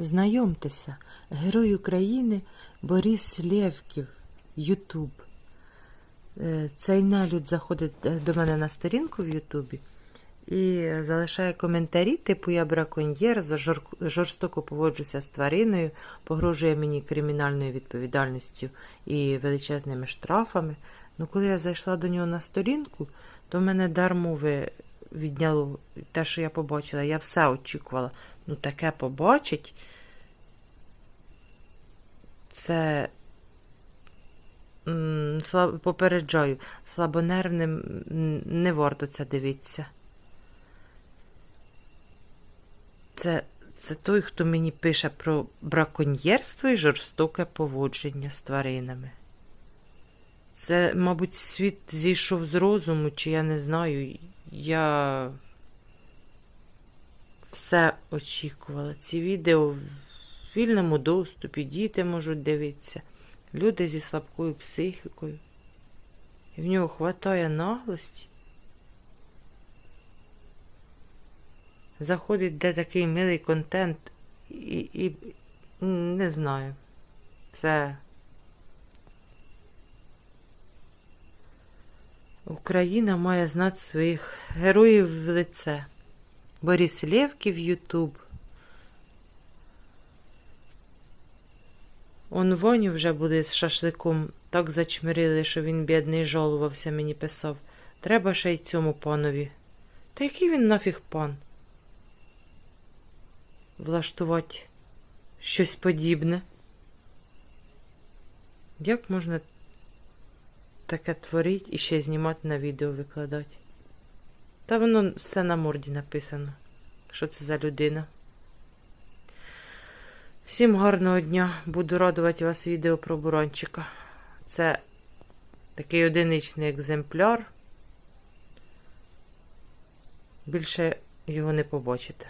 Знайомтеся, герой України Борис Лєвків, Ютуб. Е, Цей нелюд заходить е, до мене на сторінку в Ютубі і залишає коментарі, типу я браконьєр, жорстоко поводжуся з твариною, погрожує мені кримінальною відповідальністю і величезними штрафами. Ну, коли я зайшла до нього на сторінку, то в мене дар відняло те, що я побачила. Я все очікувала. Ну, таке побачить. Це попереджаю, слабонервним не варто це дивитися. Це, це той, хто мені пише про браконьєрство і жорстоке поводження з тваринами. Це, мабуть, світ зійшов з розуму, чи я не знаю. Я все очікувала. Ці відео в вільному доступі, діти можуть дивитися, люди зі слабкою психікою. І в нього хватає наглості. Заходить де такий милий контент і, і не знаю. Це Україна має знати своїх героїв в лице. Борис Лєвків Ютуб. Он Воню вже буде з шашликом так зачмирили, що він бідний жалувався, мені писав. Треба ще й цьому панові. Та який він нафіг пан? Влаштувати щось подібне. Як можна таке творити і ще знімати на відео викладати? Та воно все на морді написано. Що це за людина? Всім гарного дня. Буду радувати вас відео про бурончика. Це такий одиничний екземпляр. Більше його не побачите.